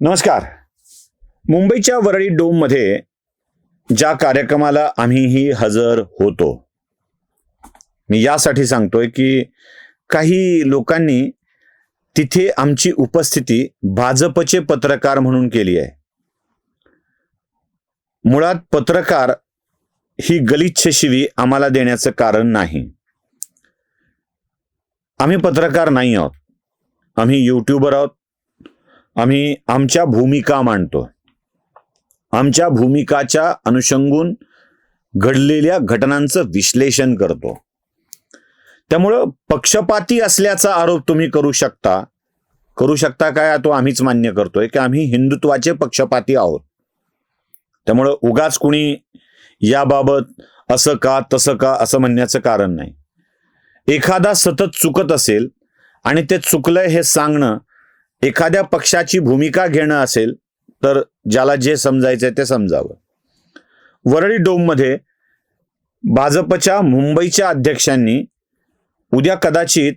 नमस्कार. मुंबईच्या वरळी डोममध्ये ज्या कार्यक्रमाला आम्हीही हजर होतो मी यासाठी सांगतोय की काही लोकांनी तिथे आमची उपस्थिती भाजपचे पत्रकार म्हणून केली आहे. मुळात पत्रकार ही गलिच्छ शिवी आम्हाला देण्याचं कारण नाही. आम्ही पत्रकार नाही आहोत. आम्ही यूट्यूबर आहोत. आम्ही आमच्या भूमिका मांडतो. आमच्या भूमिकाच्या अनुषंगून घडलेल्या घटनांचं विश्लेषण करतो. त्यामुळं पक्षपाती असल्याचा आरोप तुम्ही करू शकता. करू शकता काय तो आम्हीच मान्य करतोय की आम्ही हिंदुत्वाचे पक्षपाती आहोत. त्यामुळं उगाच कुणी याबाबत असं का तसं का असं म्हणण्याचं कारण नाही. एखादा सतत चुकत असेल आणि ते चुकलंय हे सांगणं एखाद्या पक्षाची भूमिका घेणं असेल तर ज्याला जे समजायचंय ते समजावं. वरळी डोममध्ये भाजपच्या मुंबईच्या अध्यक्षांनी उद्या कदाचित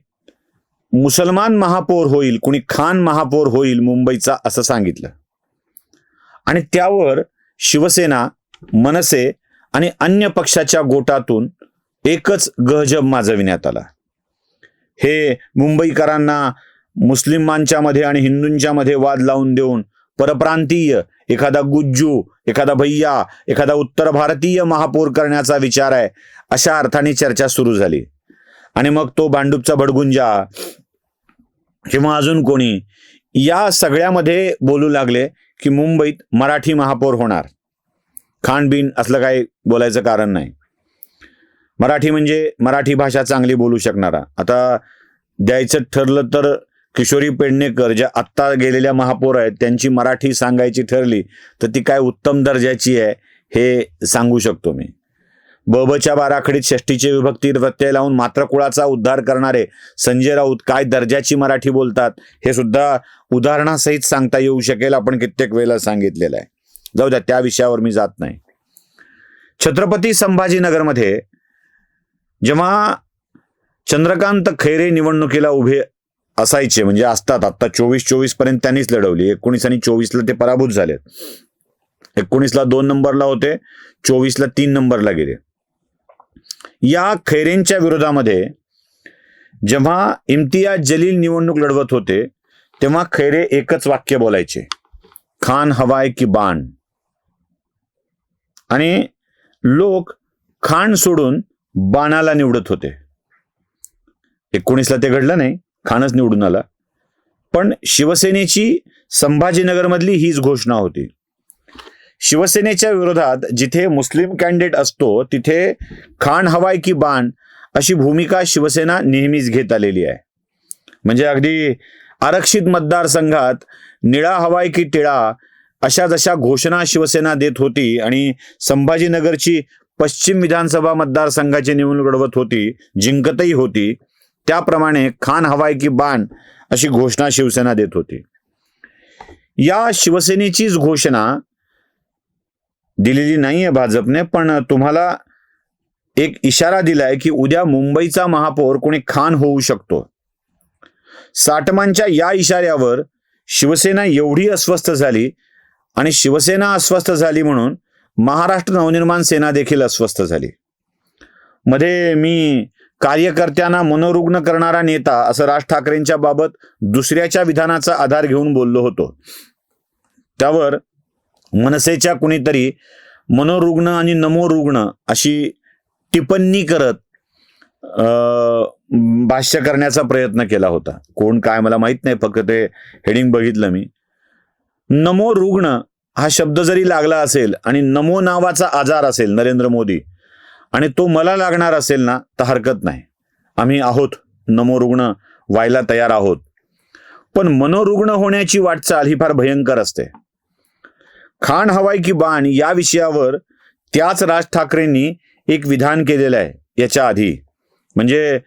मुसलमान महापौर होईल कुणी खान महापौर होईल मुंबईचा असं सांगितलं. आणि त्यावर शिवसेना मनसे आणि अन्य पक्षाच्या गोटातून एकच गहजब माजविण्यात आला. हे मुंबईकरांना मुस्लिमांच्या मध्ये आणि हिंदूंच्या मध्ये वाद लावून देऊन परप्रांतीय एखादा गुज्जू एखादा भैया एखादा उत्तर भारतीय महापौर करण्याचा विचार आहे अशा अर्थाने चर्चा सुरू झाली. आणि मग तो भांडूपचा भडगुंजा किंवा अजून कोणी या सगळ्यामध्ये बोलू लागले की मुंबईत मराठी महापौर होणार. खाणबीन असलं काही बोलायचं कारण नाही. मराठी म्हणजे मराठी भाषा चांगली बोलू शकणारा. आता द्यायचं ठरलं तर किशोरी पेडणेकर ज्या आत्ता गेलेल्या महापौर आहेत त्यांची मराठी सांगायची ठरली तर ती काय उत्तम दर्जाची आहे हे सांगू शकतो मी. बबच्या बाराखडीत षष्टीचे विभक्ती प्रत्यय लावून मात्र कुळाचा उद्धार करणारे संजय राऊत काय दर्जाची मराठी बोलतात हे सुद्धा उदाहरणासहित सांगता येऊ शकेल आपण कित्येक वेळेला सांगितलेलं आहे. जाऊ द्या त्या विषयावर मी जात नाही. छत्रपती संभाजीनगरमध्ये जेव्हा चंद्रकांत खैरे निवडणुकीला उभे असायचे म्हणजे असतात. आता चोवीस चोवीसपर्यंत त्यांनीच लढवली. एकोणीस आणि चोवीसला ते पराभूत झाले. एकोणीसला दोन नंबरला होते चोवीसला तीन नंबरला गेले. या खैरेंच्या विरोधामध्ये जेव्हा इम्तियाज जलील निवडणूक लढवत होते तेव्हा खैरे एकच वाक्य बोलायचे. खान हवाय की बाण. आणि लोक खान सोडून बाणाला निवडत होते. एकोणीसला ते घडलं नाही. खानच निवडून आला. पण शिवसेनेची संभाजीनगरमधली हीच घोषणा होती. शिवसेनेच्या विरोधात जिथे मुस्लिम कॅन्डिडेट असतो तिथे खाण हवाय की बाण अशी भूमिका शिवसेना नेहमीच घेत आलेली आहे. म्हणजे अगदी आरक्षित मतदारसंघात निळा हवाय की टिळा अशा जशा घोषणा शिवसेना देत होती आणि संभाजीनगरची पश्चिम विधानसभा मतदारसंघाची निवडणूक लढवत होती जिंकतही होती त्याप्रमाणे खान हवाय की बाण अशी घोषणा शिवसेना देत होती. या शिवसेनेचीच घोषणा दिलेली नाहीये भाजपने पण तुम्हाला एक इशारा दिलाय की उद्या मुंबईचा महापौर कोणी खान होऊ शकतो. साटमांच्या या इशाऱ्यावर शिवसेना एवढी अस्वस्थ झाली आणि शिवसेना अस्वस्थ झाली म्हणून महाराष्ट्र नवनिर्माण सेना देखील अस्वस्थ झाली. मध्ये मी कार्यकर्त्यांना मनोरुग्ण करणारा नेता असं राज ठाकरेंच्या बाबत दुसऱ्याच्या विधानाचा आधार घेऊन बोललो होतो. त्यावर मनसेच्या कुणीतरी मनोरुग्ण आणि नमोरुग्ण अशी टिप्पणी करत अं, भाष्य करण्याचा प्रयत्न केला होता. कोण काय मला माहीत नाही फक्त ते हेडिंग बघितलं मी. नमो रुग्ण हा शब्द जरी लागला असेल आणि नमो नावाचा आजार असेल नरेंद्र मोदी आणि तो मला लागणार असेल ना तर हरकत नाही. आम्ही आहोत नमोरुग्ण व्हायला तयार आहोत. पण मनोरुग्ण होण्याची वाटचाल ही फार भयंकर असते. खाण हवाय की बाण या विषयावर त्याच राज ठाकरेंनी एक विधान केलेलं आहे याच्या आधी. म्हणजे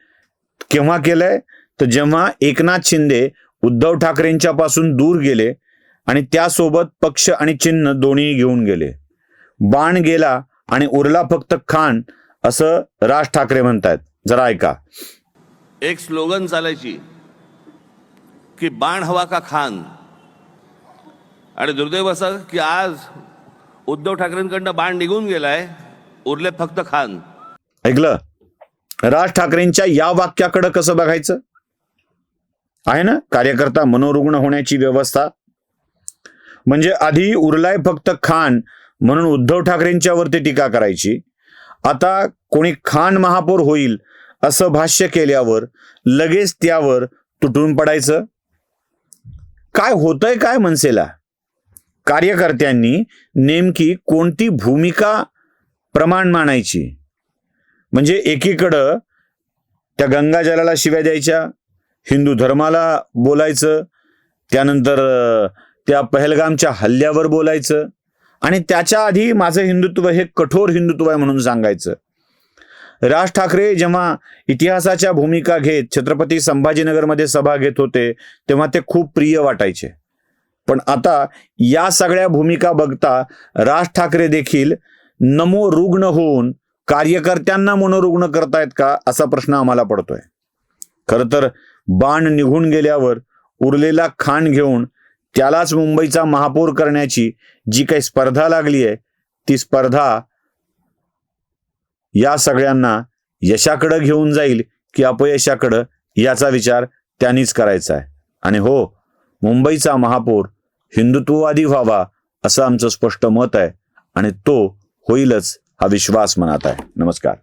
केव्हा केलंय? तर जेव्हा एकनाथ शिंदे उद्धव ठाकरेंच्या पासून दूर गेले आणि त्यासोबत पक्ष आणि चिन्ह दोन्ही घेऊन गेले. बाण गेला आणि उरला फक्त खान असं राज ठाकरे म्हणतायत. जरा ऐका. एक स्लोगन चालायची की बाण हवा का खान? आणि दुर्दैव असं की आज उद्धव ठाकरेंकडनं बाण निघून गेलाय उरले फक्त खान. ऐकलं? राज ठाकरेंच्या या वाक्याकडं कसं बघायचं? आहे ना? कार्यकर्ता मनोरुग्ण होण्याची व्यवस्था. म्हणजे आधी उरलाय फक्त खान म्हणून उद्धव ठाकरेंच्यावरती टीका करायची. आता कोणी खान महापौर होईल असं भाष्य केल्यावर लगेच त्यावर तुटून पडायचं. काय होतंय काय मनसेला? कार्यकर्त्यांनी नेमकी कोणती भूमिका प्रमाण मानायची? म्हणजे एकीकडं त्या गंगाजलाला शिव्या द्यायच्या हिंदू धर्माला बोलायचं त्यानंतर त्या पहलगामच्या हल्ल्यावर बोलायचं आणि त्याच्या आधी माझं हिंदुत्व हे कठोर हिंदुत्व आहे म्हणून सांगायचं. राज ठाकरे जेव्हा इतिहासाच्या भूमिका घेत छत्रपती संभाजीनगरमध्ये सभा घेत होते तेव्हा ते खूप प्रिय वाटायचे. पण आता या सगळ्या भूमिका बघता राज ठाकरे देखील नमो रुग्ण होऊन कार्यकर्त्यांना मनोरुग्ण करतायत का असा प्रश्न आम्हाला पडतोय. खरं तर बाण निघून गेल्यावर उरलेला खाण घेऊन त्यालाच मुंबईचा महापौर करण्याची जी काही स्पर्धा लागली आहे ती स्पर्धा या सगळ्यांना यशाकडं घेऊन जाईल की अपयशाकडं याचा विचार त्यांनीच करायचा आहे. आणि हो मुंबईचा महापौर हिंदुत्ववादी व्हावा असं आमचं स्पष्ट मत आहे आणि तो होईलच हा विश्वास मनात आहे. नमस्कार.